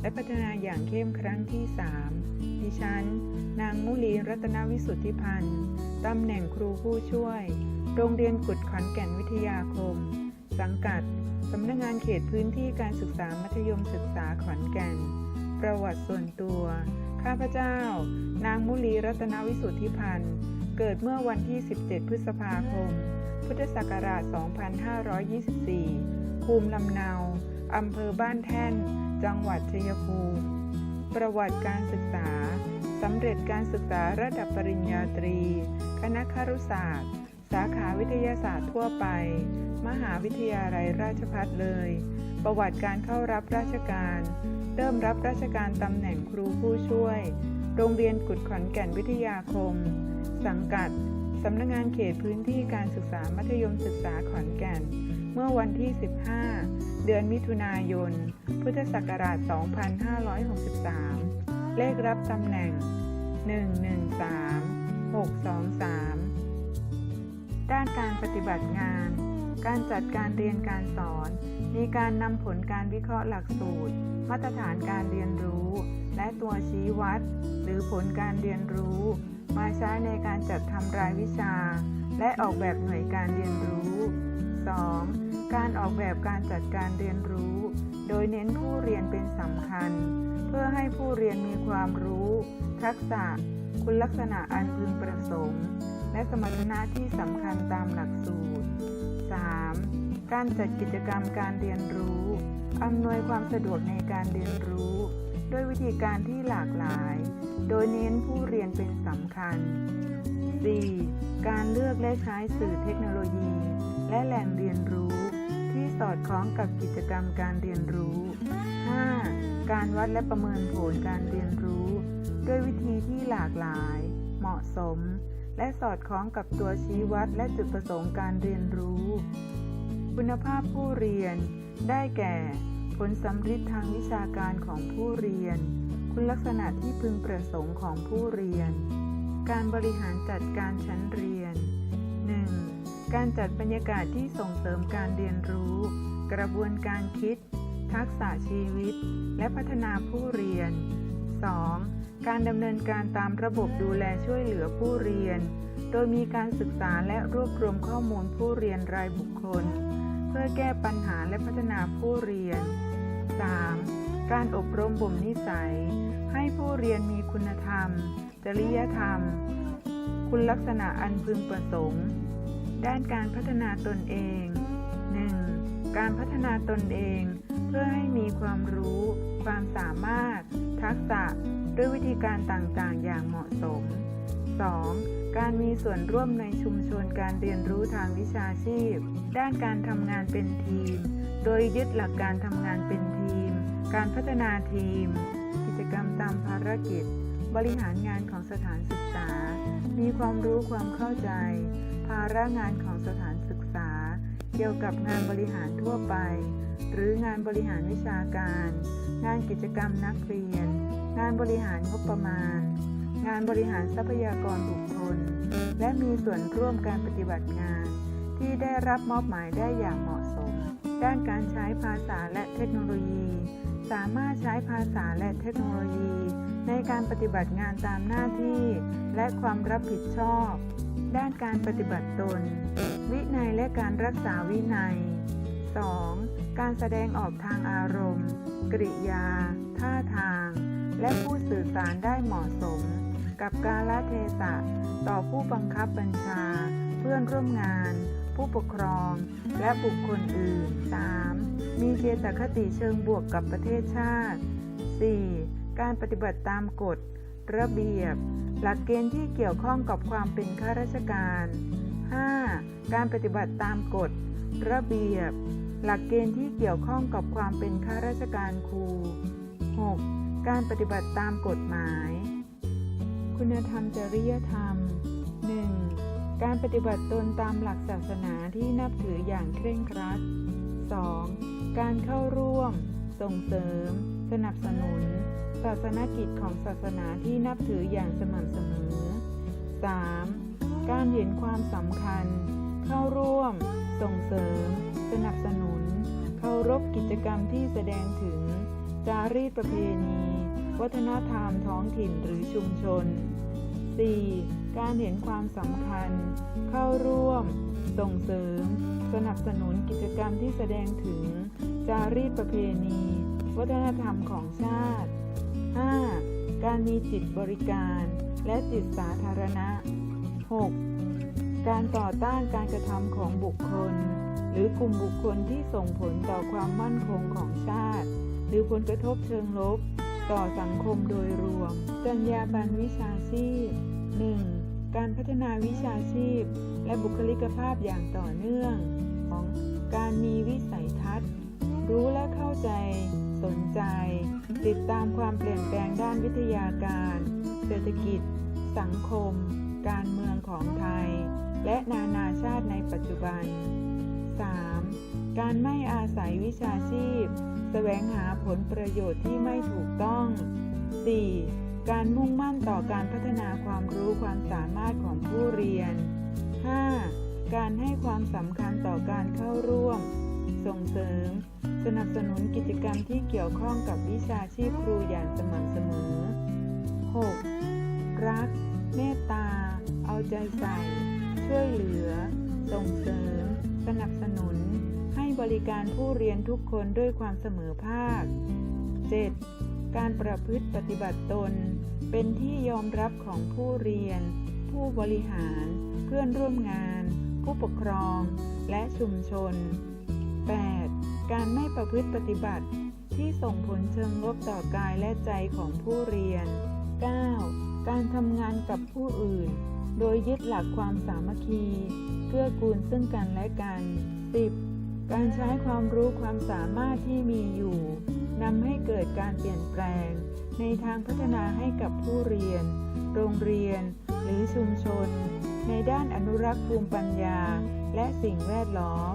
และพัฒนาอย่างเข้มครั้งที่ 3 ดิฉัน นางมุลีรัตนวิสุทธิพันธ์ตำแหน่งครูผู้ช่วย โรงเรียนกุดขอนแก่นวิทยาคม สังกัด สำนักงงานเขตพื้นที่การศึกษามัธยมศึกษาขอนแก่น ประวัติส่วนตัว ข้าพเจ้า นางมุลีรัตนวิสุทธิพันธ์ เกิดเมื่อวันที่ 17 พฤษภาคม พุทธศักราช 2524 ภูมิลำเนา อำเภอบ้านแท่น จังหวัดชัยภูมิ ประวัติการศึกษา สำเร็จการศึกษาระดับปริญญาตรี คณะครุศาสตร์ สาขาวิทยาศาสตร์ทั่วไป มหาวิทยาลัยราชภัฏเลย ประวัติการเข้ารับราชการ เริ่มรับราชการตำแหน่งครูผู้ช่วย โรงเรียนกุดขอนแก่นวิทยาคม สังกัดสำนักงานเขตพื้นที่การศึกษามัธยมศึกษาขอนแก่น เมื่อวันที่ 15 เดือนมิถุนายน พุทธศักราช 2563 เลขรับตำแหน่ง 113 623 ด้านการปฏิบัติงาน การจัดการเรียนการสอน มีการนำผลการวิเคราะห์หลักสูตร มาตรฐานการเรียนรู้ และตัวชี้วัด หรือผลการเรียนรู้ มาใช้ในการจัดทำรายวิชา และออกแบบหน่วยการเรียนรู้ 2. การออกแบบการจัดการเรียนรู้ โดยเน้นผู้เรียนเป็นสำคัญ เพื่อให้ผู้เรียนมีความรู้ ทักษะ คุณลักษณะอันพึงประสงค์ และสมรรถนะที่สำคัญตามหลักสูตร 3. การจัดกิจกรรมการเรียนรู้อำนวยความสะดวกในการเรียนรู้ ด้วยวิธีการที่หลากหลาย โดยเน้นผู้เรียนเป็นสำคัญ 4. การเลือกและใช้สื่อเทคโนโลยี และแหล่งเรียนรู้ ที่สอดคล้องกับกิจกรรมการเรียนรู้ 5. การวัดและประเมินผลการเรียนรู้ ด้วยวิธีที่หลากหลาย เหมาะสม และสอดคล้องกับตัวชี้วัดและจุดประสงค์การเรียนรู้ คุณภาพผู้เรียน ได้แก่ ผลสำฤทธิ์ทางวิชาการของผู้เรียน คุณลักษณะที่พึงประสงค์ของผู้เรียน การบริหารจัดการชั้นเรียน 1. การจัดบรรยากาศที่ส่งเสริมการเรียนรู้ กระบวนการคิด ทักษะชีวิต และพัฒนาผู้เรียน 2. การดำเนินการตามระบบดูแลช่วยเหลือผู้เรียน โดยมีการศึกษาและรวบรวมข้อมูลผู้เรียนรายบุคคล เพื่อแก้ปัญหาและพัฒนาผู้เรียน 3. การอบรมบ่มนิสัย ให้ผู้เรียนมีคุณธรรม จริยธรรม คุณลักษณะอันพึงประสงค์ ด้านการพัฒนาตนเอง 1. การพัฒนาตนเอง เพื่อให้มีความรู้ ความสามารถ ทักษะ ด้วยวิธีการต่างๆ อย่างเหมาะสม 2. การมีส่วนร่วมในชุมชนการเรียนรู้ทางวิชาชีพ ด้านการทำงานเป็นทีม โดยยึดหลักการทำงานเป็นทีม การพัฒนาทีม กิจกรรมตามภารกิจ บริหารงานของสถานศึกษา มีความรู้ความเข้าใจ ภาระงานของสถานศึกษา เกี่ยวกับงานบริหารทั่วไป หรืองานบริหารวิชาการ งานกิจกรรมนักเรียน งานบริหารงบประมาณ งานบริหารทรัพยากรบุคคล และมีส่วนร่วมการปฏิบัติงาน ที่ได้รับมอบหมายได้อย่างเหมาะสม ด้านการใช้ภาษาและเทคโนโลยี สามารถใช้ภาษาและเทคโนโลยี ในการปฏิบัติงานตามหน้าที่ และความรับผิดชอบ ด้านการปฏิบัติตน วินัยและการรักษาวินัย 2. การแสดงออกทางอารมณ์ กริยา ท่าทาง และผู้สื่อสารได้เหมาะสม กับกาลเทศะต่อผู้บังคับบัญชา เพื่อนร่วมงาน ผู้ปกครอง และบุคคลอื่น 3. มีเจตคติเชิงบวกกับประเทศชาติ 4. การปฏิบัติตามกฎ ระเบียบ หลักเกณฑ์ที่เกี่ยวข้องกับความเป็นข้าราชการ 5. การปฏิบัติตามกฎ ระเบียบ หลักเกณฑ์ที่เกี่ยวข้องกับความเป็นข้าราชการครู 6. การปฏิบัติตามกฎหมาย คุณธรรมจริยธรรม 1. การปฏิบัติตนตามหลักศาสนาที่นับถืออย่างเคร่งครัด 2. การเข้าร่วม ส่งเสริม สนับสนุน ศาสนกิจของศาสนาที่นับถืออย่างสม่ำเสมอ 3. การเห็นความสำคัญ เข้าร่วม ส่งเสริม สนับสนุน เคารพกิจกรรมที่แสดงถึง จารีตประเพณี วัฒนธรรมท้องถิ่นหรือชุมชน 4. การเห็นความสำคัญ เข้าร่วม ส่งเสริม สนับสนุนกิจกรรมที่แสดงถึง จารีตประเพณี วัฒนธรรมของชาติ 5. การมีจิตบริการและจิตสาธารณะ 6. การต่อต้านการกระทำของบุคคล หรือกลุ่มบุคคลที่ส่งผลต่อความมั่นคงของชาติ หรือผลกระทบเชิงลบ ต่อสังคมโดยรวม จรรยาบรรณวิชาชีพ 1. การพัฒนาวิชาชีพ และบุคลิกภาพอย่างต่อเนื่อง 2. การมีวิสัยทัศน์ รู้และเข้าใจ สนใจ ติดตามความเปลี่ยนแปลงด้านวิทยาการ เศรษฐกิจ สังคม การเมืองของไทย และนานาชาติในปัจจุบัน 3. การไม่อาศัยวิชาชีพ แสวงหาผลประโยชน์ที่ไม่ถูกต้อง 4. การมุ่งมั่นต่อการพัฒนาความรู้ความสามารถของผู้เรียน 5. การให้ความสำคัญต่อการเข้าร่วม ส่งเสริม สนับสนุนกิจกรรมที่เกี่ยวข้องกับวิชาชีพครูอย่างสม่ำเสมอ 6. รัก เมตตา เอาใจใส่ ช่วยเหลือ ส่งเสริม สนับสนุน ให้บริการผู้เรียนทุกคนด้วยความเสมอภาค 7. การประพฤติปฏิบัติตน เป็นที่ยอมรับของผู้เรียน ผู้บริหาร เพื่อนร่วมงาน ผู้ปกครอง และชุมชน 8. การไม่ประพฤติปฏิบัติ ที่ส่งผลเชิงลบต่อกายและใจของผู้เรียน 9. การทำงานกับผู้อื่น โดยยึดหลักความสามัคคีเกื้อกูลซึ่งกันและกัน 10. การใช้ความรู้ความสามารถที่มีอยู่นำให้เกิดการเปลี่ยนแปลง ในทางพัฒนาให้กับผู้เรียน โรงเรียน หรือชุมชน ในด้านอนุรักษ์ภูมิปัญญา และสิ่งแวดล้อม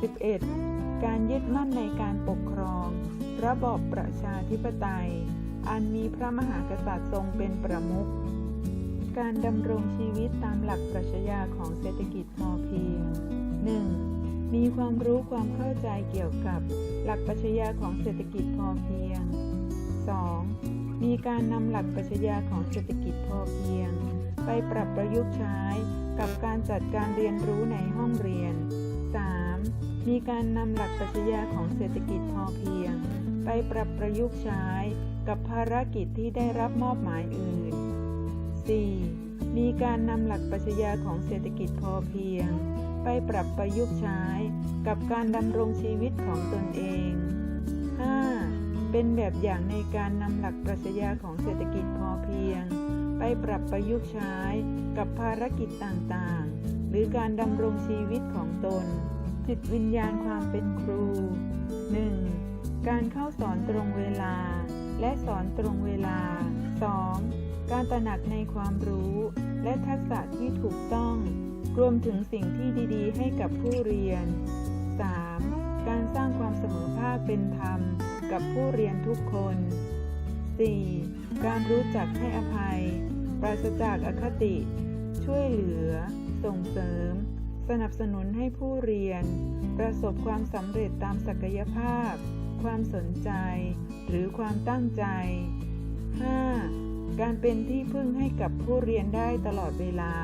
11. การยึดมั่นในการปกครอง ระบอบประชาธิปไตย อันมีพระมหากษัตริย์ทรงเป็นประมุข การดำรงชีวิตตามหลักปรัชญาของเศรษฐกิจพอเพียง 1. มีความรู้ความเข้าใจเกี่ยวกับหลักปรัชญาของเศรษฐกิจพอเพียง 2. มีการนำหลักปรัชญาของเศรษฐกิจพอเพียง ไปปรับประยุกต์ใช้กับการจัดการเรียนรู้ในห้องเรียน 3. มีการนำหลักปรัชญาของเศรษฐกิจพอเพียง ไปปรับประยุกต์ใช้กับภารกิจที่ได้รับมอบหมายอื่น 4. มีการนำหลักปรัชญาของเศรษฐกิจพอเพียง ไปปรับประยุกต์ใช้กับการดำรงชีวิตของตนเอง 5. เป็นแบบอย่างในการนำหลักปรัชญาของเศรษฐกิจพอเพียง ไปปรับประยุกต์ใช้กับภารกิจต่างๆ หรือการดำรงชีวิตของตน จิตวิญญาณความเป็นครู 1. การเข้าสอนตรงเวลา และสอนตรงเวลา 2. การตระหนักในความรู้ และทักษะที่ถูกต้อง รวมถึงสิ่งที่ดีๆ ให้กับผู้เรียน 3. การสร้างความเสมอภาคเป็นธรรม กับผู้เรียนทุกคน 4. การรู้จักให้อภัย ปราศจากอคติ ช่วยเหลือ ส่งเสริม สนับสนุนให้ผู้เรียน ประสบความสำเร็จตามศักยภาพ ความสนใจ หรือความตั้งใจ 5. การเป็นที่พึ่งให้กับผู้เรียนได้ตลอดเวลา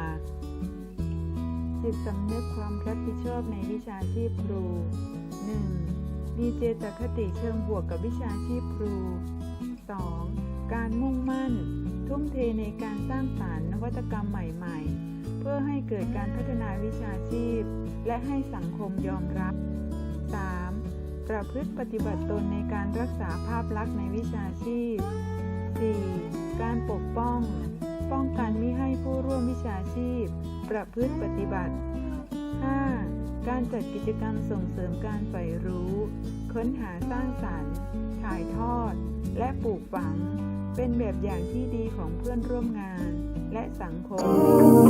จิตสำนึกความรับผิดชอบในวิชาชีพครู 1. มีเจตคติเชิงบวกกับวิชาชีพครู 2. การมุ่งมั่น ทุ่มเทในการสร้างสารรค์นวัตกรรมใหม่ ๆ พื่อให้เกิดการพัฒนาวิชาชีพ และให้สังคมยอมรับ 3. ประพฤติปฏิบัติตนในการรักษาภาพลักษณ์ในวิชาชีพ 4. การปกป้อง ป้องกันไม่ให้ผู้ร่วมวิชาชีพ ประพฤติปฏิบัติ 5. การจัดกิจกรรมส่งเสริมการใฝ่รู้ ค้นหาสร้างสรรค์ ถ่ายทอด และปลูกฝัง เป็นแบบอย่างที่ดีของเพื่อนร่วมงาน และสังคม